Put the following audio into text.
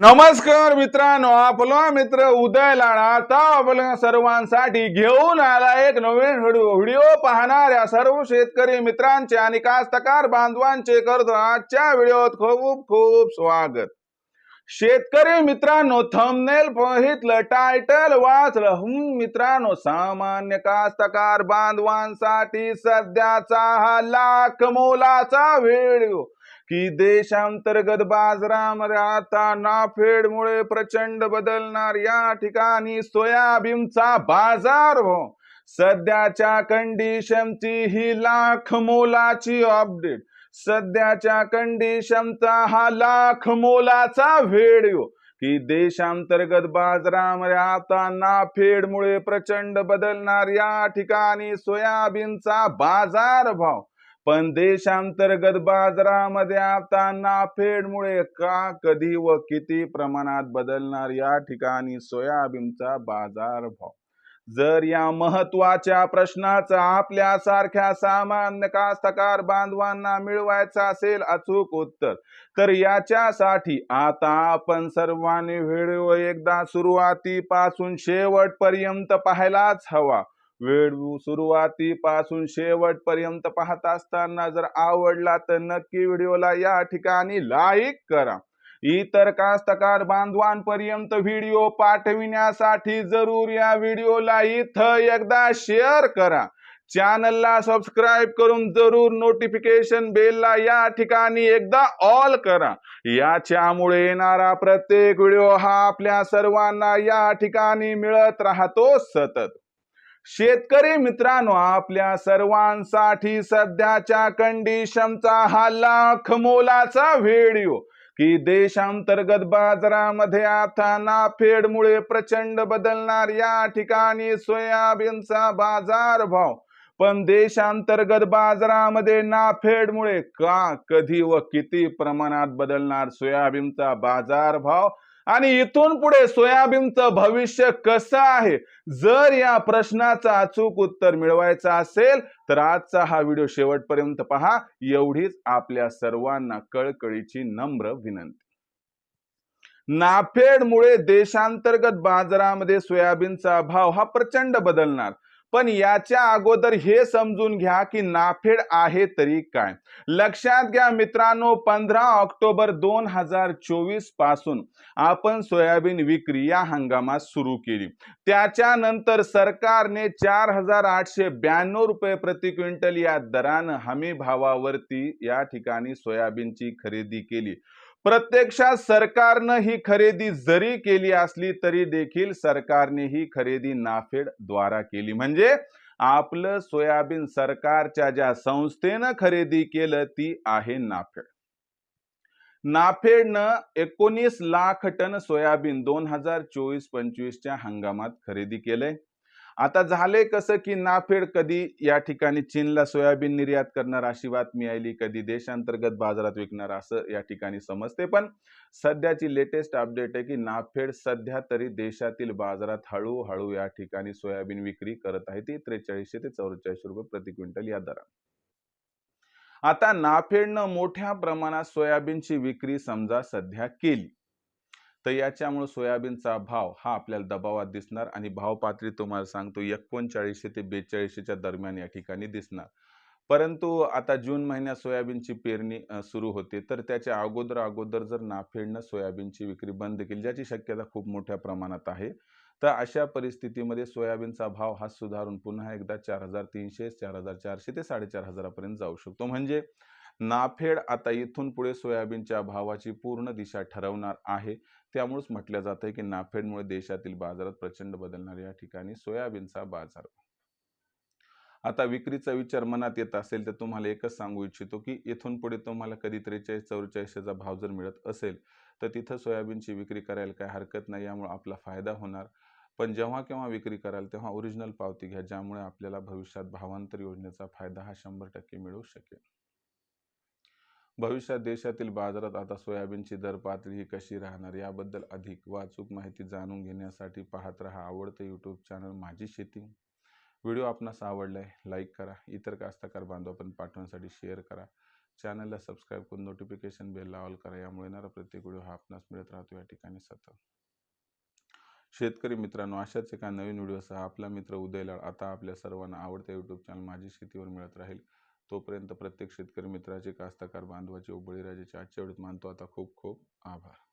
नमस्कार मित्रांनो आपला मित्र उदय लाडा आता आपल्या सर्वांसाठी घेऊन आला एक नवीन व्हिडिओ. व्हिडिओ पाहणाऱ्या सर्व शेतकरी मित्रांचे आणि कास्तकार बांधवांचे करतो आजच्या व्हिडिओत खूप खूप स्वागत. शेतकरी मित्रांनो थंबनेल बघितलं टायटल वाचलं. हम्म मित्रांनो सामान्य कास्तकार बांधवांसाठी सध्याचा हा लाख मोलाचा व्हिडिओ. की देशांतर्गत बाजारामध्ये आता नाफेडमुळे प्रचंड बदलणार. या ठिकाणी सोयाबीनचा बाजार हो. सध्याच्या कंडिशनची ही लाख मोलाची अपडेट सध्याच्या कंडिशनचा हा लाख मोलाचा व्हिडिओ की देशांतर्गत बाजारामध्ये आता नाफेडमुळे प्रचंड बदलणार. या ठिकाणी सोयाबीनचा बाजार भाव. पण देशांतर्गत बाजारामध्ये आता नाफेडमुळे का कधी व किती प्रमाणात बदलणार या ठिकाणी सोयाबीनचा बाजार भाव जर या महत्त्वाच्या प्रश्नाचा आपल्यासारख्या सामान्य कास्तकार बांधवांना मिळवायचा असेल अचूक उत्तर तर याच्यासाठी आता आपण सर्वांनी व्हिडिओ एकदा सुरुवातीपासून शेवटपर्यंत पाहायलाच हवा. वेळ सुरुवातीपासून शेवटपर्यंत पाहत असताना जर आवडला तर नक्की व्हिडिओला या ठिकाणी लाईक करा. इतर कास्तकार बांधवांपर्यंत व्हिडिओ पाठविण्यासाठी जरूर या व्हिडिओला इथं एकदा शेअर करा. चॅनलला सबस्क्राईब करून जरूर नोटिफिकेशन बेलला या ठिकाणी एकदा ऑल करा. याच्यामुळे येणारा प्रत्येक व्हिडिओ हा आपल्या सर्वांना या ठिकाणी मिळत राहतो सतत. शेतकरी मित्रांनो आपल्या सर्वांसाठी सध्याच्या कंडिशनचा हा लाख मोलाचा व्हिडिओ की देशांतर्गत बाजारामध्ये आता नाफेडमुळे प्रचंड बदलणार या ठिकाणी सोयाबीनचा बाजार भाव. पण देशांतर्गत बाजारामध्ये नाफेडमुळे का कधी व किती प्रमाणात बदलणार सोयाबीनचा बाजार भाव? आणि इथून पुढे सोयाबीनचं भविष्य कसं आहे? जर या प्रश्नाचं अचूक उत्तर मिळवायचं असेल तर आजचा हा व्हिडिओ शेवटपर्यंत पहा. एवढीच आपल्या सर्वांना कळकळीची नम्र विनंती. नाफेडमुळे देशांतर्गत बाजारामध्ये सोयाबीनचा भाव हा प्रचंड बदलणार. पण याच्या अगोदर हे समजून घ्या की नाफेड आहे तरी काय. लक्षात घ्या मित्रांनो पंधरा ऑक्टोबर दोन हजार चोवीसपासून आपण सोयाबीन विक्री या हंगामात सुरू केली. त्याच्यानंतर सरकारने चार हजार आठशे ब्याण्णव रुपये प्रति क्विंटल या दरानं हमी भावावरती या ठिकाणी सोयाबीनची खरेदी केली. प्रत्यक्षात सरकारनं ही खरेदी जरी केली असली तरी देखील सरकारने ही खरेदी नाफेड द्वारा केली. म्हणजे आपलं सोयाबीन सरकारच्या ज्या संस्थेनं खरेदी केलं ती आहे नाफेड. नाफेडनं एकोणीस लाख टन सोयाबीन दोन हजार चोवीस पंचवीसच्या हंगामात खरेदी केलंय. आता झाले कसं की नाफेड कधी या ठिकाणी चीनला सोयाबीन निर्यात करणार अशी बातमी आली कधी देशांतर्गत बाजारात विकणार असं या ठिकाणी समजते. पण सध्याची लेटेस्ट अपडेट आहे की नाफेड सध्या तरी देशातील बाजारात हळूहळू या ठिकाणी सोयाबीन विक्री करत आहे. ती त्रेचाळीसशे ते चौवेचाळीसशे रुपये प्रति क्विंटल या दरात. आता नाफेडनं मोठ्या प्रमाणात सोयाबीनची विक्री समजा सध्या केली. तर याच्यामुळे सोयाबीनचा भाव हा आपल्याला दबावात दिसणार आणि भाव पातळी तुम्हाला सांगतो एकोणचाळीसशे ते बेचाळीसशेच्या दरम्यान या ठिकाणी दिसणार. परंतु आता जून महिन्यात सोयाबीनची पेरणी सुरू होते. तर त्याच्या अगोदर अगोदर जर नाफेडनं सोयाबीनची विक्री बंद केली ज्याची शक्यता खूप मोठ्या प्रमाणात आहे तर अशा परिस्थितीमध्ये सोयाबीनचा भाव हा सुधारून पुन्हा एकदा चार हजार तीनशे चार हजार चारशे ते साडेचार हजारापर्यंत जाऊ शकतो. म्हणजे नाफेड आता इथून पुढे सोयाबीनच्या भावाची पूर्ण दिशा ठरवणार आहे. त्यामुळेच म्हटलं जातं की नाफेडमुळे देशातील बाजारात प्रचंड बदलणार या ठिकाणी सोयाबीनचा बाजार. आता विक्रीचा विचार मनात येत असेल तर तुम्हाला एकच सांगू इच्छितो की इथून पुढे तुम्हाला कधी त्रेचाळीस चौवेचाळीसचा भाव जर मिळत असेल तर तिथं सोयाबीनची विक्री करायला काय हरकत नाही. यामुळे आपला फायदा होणार. पण जेव्हा केव्हा विक्री कराल तेव्हा ओरिजिनल पावती घ्या ज्यामुळे आपल्याला भविष्यात भावांतर योजनेचा फायदा हा शंभर टक्के मिळू शकेल. भविष्यात देशातील बाजारात आता सोयाबीनची दर पातळी ही कशी राहणार याबद्दल अधिक वाचूक माहिती जाणून घेण्यासाठी पाहत रहा आवडतं यूट्यूब चॅनल माझी शेती. व्हिडिओ आपणास आवडला आहे लाईक करा. इतर कास्तकार बांधवापर्यंत पाठवण्यासाठी शेअर करा. चॅनलला सबस्क्राईब करून नोटिफिकेशन बेल ऑल करा. यामुळे येणारा प्रत्येक व्हिडिओ हा आपणास मिळत राहतो या ठिकाणी सतत. शेतकरी मित्रांनो अशाच एका नवीन व्हिडिओसह आपला मित्र उदयलाळ आता आपल्या सर्वांना आवडत्या यूट्यूब चॅनल माझी शेतीवर मिळत राहील. तोपर्यंत प्रत्येक शेतकरी मित्राचे कास्तकार बांधवाचे उबळीराजाचे आजच्या व्हिडिओत मानतो. आता खूप खूप आभार.